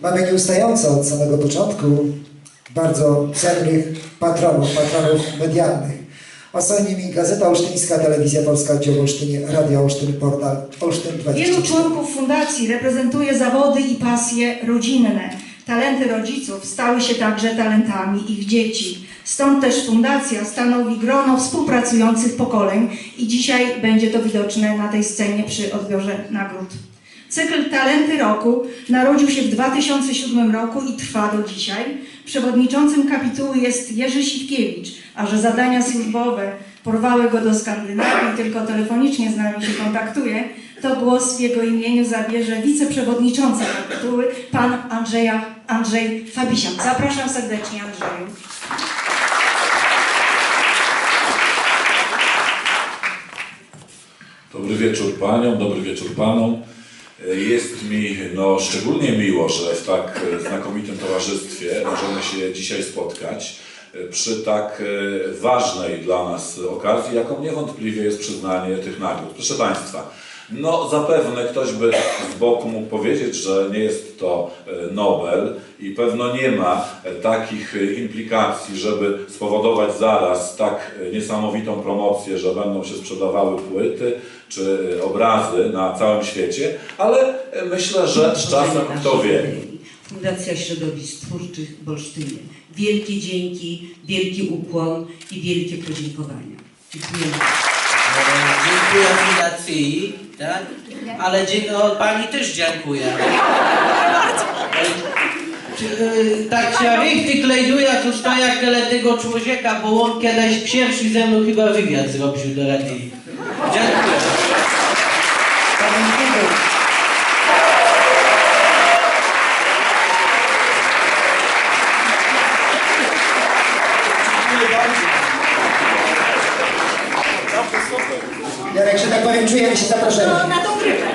Mamy nieustająco od samego początku bardzo cennych patronów, patronów medialnych. A są nimi Gazeta Olsztyńska, Telewizja Polska, Oddział Olsztynie, Radio Olsztyn, Portal Olsztyn Wielu 24. członków fundacji reprezentuje zawody i pasje rodzinne. Talenty rodziców stały się także talentami ich dzieci. Stąd też fundacja stanowi grono współpracujących pokoleń i dzisiaj będzie to widoczne na tej scenie przy odbiorze nagród. Cykl Talenty Roku narodził się w 2007 roku i trwa do dzisiaj. Przewodniczącym kapituły jest Jerzy Siwkiewicz, a że zadania służbowe porwały go do Skandynawii, tylko telefonicznie z nami się kontaktuje, to głos w jego imieniu zabierze wiceprzewodnicząca kapituły, pan Andrzeja, Andrzej Fabisiak. Zapraszam serdecznie Andrzeju. Dobry wieczór paniom, dobry wieczór panom. Jest mi no, szczególnie miło, że w tak znakomitym towarzystwie możemy się dzisiaj spotkać przy tak e, ważnej dla nas okazji, jaką niewątpliwie jest przyznanie tych nagród. Proszę Państwa, no zapewne ktoś by z boku mógł powiedzieć, że nie jest to e, Nobel i pewno nie ma e, takich e, implikacji, żeby spowodować zaraz tak niesamowitą promocję, że będą się sprzedawały płyty czy obrazy na całym świecie, ale myślę, że z czasem kto wie. Fundacja Środowisk Twórczych w Olsztynie. Wielkie dzięki, wielki ukłon i wielkie podziękowania. Dziękuję. Dziękuję fundacji, tak? Ale dzie- no, pani też dziękuję. Tak się richtig lejduje, to sta jak tego człowieka, bo on kiedyś pierwszy ze mną chyba wywiad zrobił do. Dziękuję. Dziękuję bardzo. Jarek, że tak powiem, czujemy się zaproszeni. No, na tą grypę.